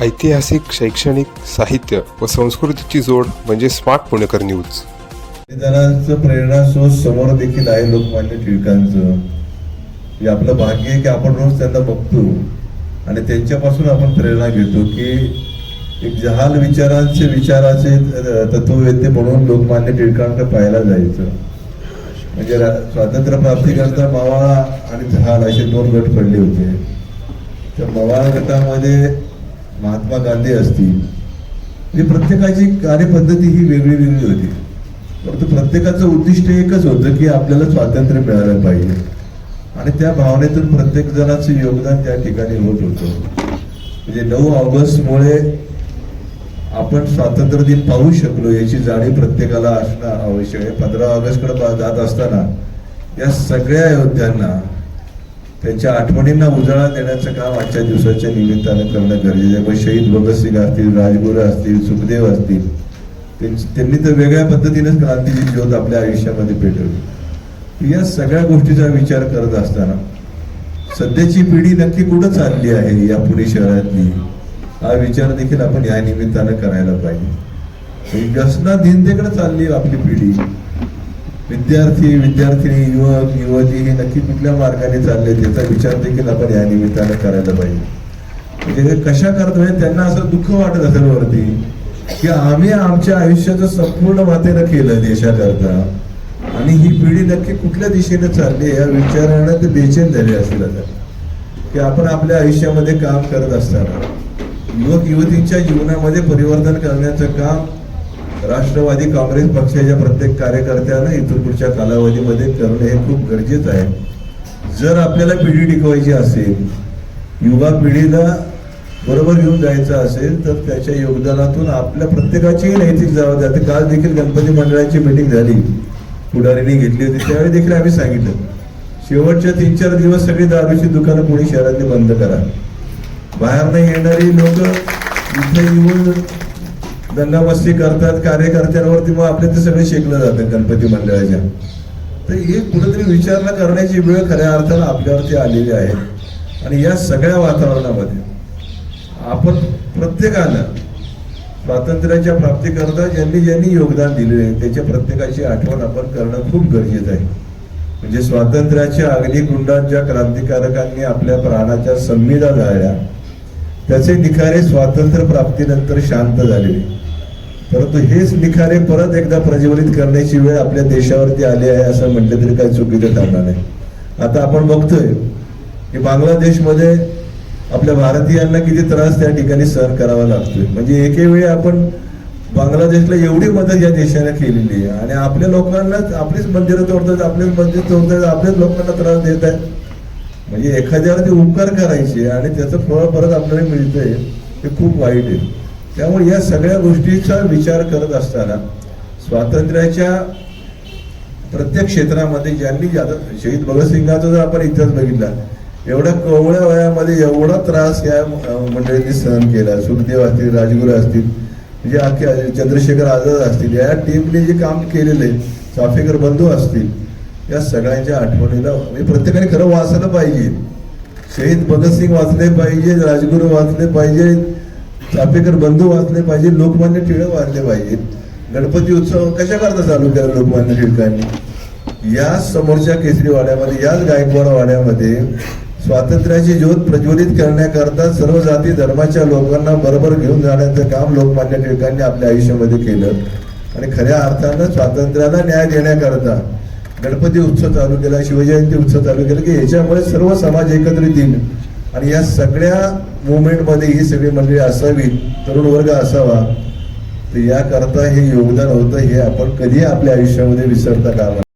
ऐतिहासिक शैक्षणिक साहित्य व संस्कृतीची जोड म्हणजे स्मार्ट पुणेकर न्यूज. प्रेरणा प्रेरणास्रोत समोर देखील आहे लोकमान्य टिळकांचं. हे आपलं भाग्य आहे की आपण रोज त्यांना बघतो आणि त्यांच्यापासून आपण प्रेरणा घेतो की एक जहाल विचारांचे विचाराचे तत्ववेते म्हणून लोकमान्य टिळकांकडे पाहायला जायचं. म्हणजे रा- स्वातंत्र्य प्राप्तीकरता मावाळा आणि जहाल असे दोन गट पडले होते. तर मावाळा गटामध्ये महात्मा गांधी असतील. म्हणजे प्रत्येकाची कार्यपद्धती ही वेगळी वेगळी होती. परंतु प्रत्येकाचं उद्दिष्ट एकच होतं की आपल्याला स्वातंत्र्य मिळालं पाहिजे. आणि त्या भावनेतून प्रत्येक जणाचं योगदान त्या ठिकाणी होत होतं. म्हणजे नऊ ऑगस्टमुळे आपण स्वातंत्र्य दिन पाहू शकलो याची जाणीव प्रत्येकाला असणं आवश्यक आहे. पंधरा ऑगस्टकडे जात असताना या सगळ्या योद्ध्यांना त्यांच्या आठवणींना उजाळा देण्याचं काम आजच्या दिवसाच्या निमित्तानं करणं गरजेचं आहे. मग शहीद भगतसिंग असतील राजगुरू असतील सुखदेव असतील त्यांनी तर वेगळ्या पद्धतीनेच क्रांतीची ज्योत आपल्या आयुष्यामध्ये पेटवली. या सगळ्या गोष्टीचा विचार करत असताना सध्याची पिढी नक्की कुठं चालली आहे या पुणे शहरातली? हा विचार देखील आपण या निमित्तानं करायला पाहिजे. व्यसना दिनतेकडे चालली आपली पिढी. विद्यार्थी विद्यार्थिनी युवक युवती हे नक्की कुठल्या मार्गाने चालले त्याचा विचार देखील आपण या निमित्तानं करायला पाहिजे. म्हणजे हे कशा करतोय त्यांना असं दुःख वाटत असेल वरती की आम्ही आमच्या आयुष्याचं संपूर्ण वातेनं केलं देशाकरता. आणि ही पिढी नक्की कुठल्या दिशेने चालली या विचारानं ते बेचैन झाले असतील आता. की आपण आपल्या आयुष्यामध्ये काम करत असताना युवक युवतींच्या जीवनामध्ये परिवर्तन करण्याचं काम राष्ट्रवादी काँग्रेस पक्षाच्या प्रत्येक कार्यकर्त्यानं इथून पुढच्या कालावधीमध्ये करणं हे खूप गरजेचं आहे. जर आपल्याला पिढी टिकवायची असेल युवा पिढीला बरोबर घेऊन जायचं असेल तर त्याच्या योगदानातून आपल्या प्रत्येकाचीही नैतिक जबाबदारी. जाते काल देखील गणपती मंडळाची मीटिंग झाली. पुढारीने घेतली होती. त्यावेळी देखील आम्ही सांगितलं शेवटच्या तीन चार दिवस सगळी दारूची दुकानं पुणे शहरातली बंद करा. बाहेर नाही येणारी लोक इथे येऊन दंगामस्ती करतात कार्यकर्त्यांवरती मग आपले ते सगळे शेकलं जातं गणपती मंडळाच्या. तर हे कुठेतरी विचारणा करण्याची वेळ खऱ्या अर्थानं आपल्यावरती आलेली आहे. आणि या सगळ्या वातावरणामध्ये आपण प्रत्येकानं स्वातंत्र्याच्या प्राप्तीकरता ज्यांनी ज्यांनी योगदान दिलेलं आहे त्याच्या प्रत्येकाची आठवण आपण करणं खूप गरजेचं आहे. म्हणजे स्वातंत्र्याच्या अग्निकुंडात ज्या क्रांतिकारकांनी आपल्या प्राणाच्या संविधा झाल्या. त्याचे निखारे स्वातंत्र्य प्राप्तीनंतर शांत झालेले. परंतु हेच निखारे परत एकदा प्रज्वलित करण्याची वेळ आपल्या देशावरती आली आहे असं म्हटलं तरी काही चुकीचं ठरणार नाही. आता आपण बघतोय की बांगलादेशमध्ये आपल्या भारतीयांना किती त्रास त्या ठिकाणी सहन करावा लागतोय. म्हणजे एके वेळी आपण बांगलादेशला एवढी मदत या देशाने केलेली आहे आणि आपल्या लोकांनाच आपलीच मंदिरं तोडतात आपलेच मंदिर तोडतात आपल्याच लोकांना त्रास देत आहेत. म्हणजे एखाद्यावरती उपकार करायचे आणि त्याचं फळ परत आपल्याला मिळतंय हे खूप वाईट आहे. त्यामुळे या सगळ्या गोष्टीचा विचार करत असताना स्वातंत्र्याच्या प्रत्येक क्षेत्रामध्ये ज्यांनी ज्यादा शहीद भगतसिंगाचा जर आपण इतिहास बघितला एवढ्या कवळ्या वयामध्ये एवढा त्रास या मंडळींनी सहन केला. सुखदेव असतील राजगुरू असतील म्हणजे अख्या चंद्रशेखर आझाद असतील या टीमने जे काम केलेलं आहे चाफेकर बंधू असतील या सगळ्यांच्या आठवणीला म्हणजे प्रत्येकाने खरं वाचलं पाहिजे. शहीद भगतसिंग वाचले पाहिजे राजगुरू वाचले पाहिजे चापेकर बंधू वाचले पाहिजे लोकमान्य टिळक वाचले पाहिजेत. गणपती उत्सव कशा करता चालू केला लोकमान्य टिळकांनी? या समोरच्या केसरी वाड्यामध्ये याच गायकवाड वाड्यामध्ये स्वातंत्र्याची ज्योत प्रज्वलित करण्याकरता सर्व जाती धर्माच्या लोकांना बरोबर घेऊन जाण्याचं काम लोकमान्य टिळकांनी आपल्या आयुष्यामध्ये केलं. आणि खऱ्या अर्थानं स्वातंत्र्याला न्याय देण्याकरता गणपती उत्सव चालू केला शिवजयंती उत्सव चालू केला की याच्यामुळे सर्व समाज एकत्रित येईल. आणि या सगळ्या मुवमेंटमध्ये ही सगळी मंडळी असावी तरुण वर्ग असावा तर याकरता हे योगदान होतं हे आपण कधी आपल्या आयुष्यामध्ये विसरता कामा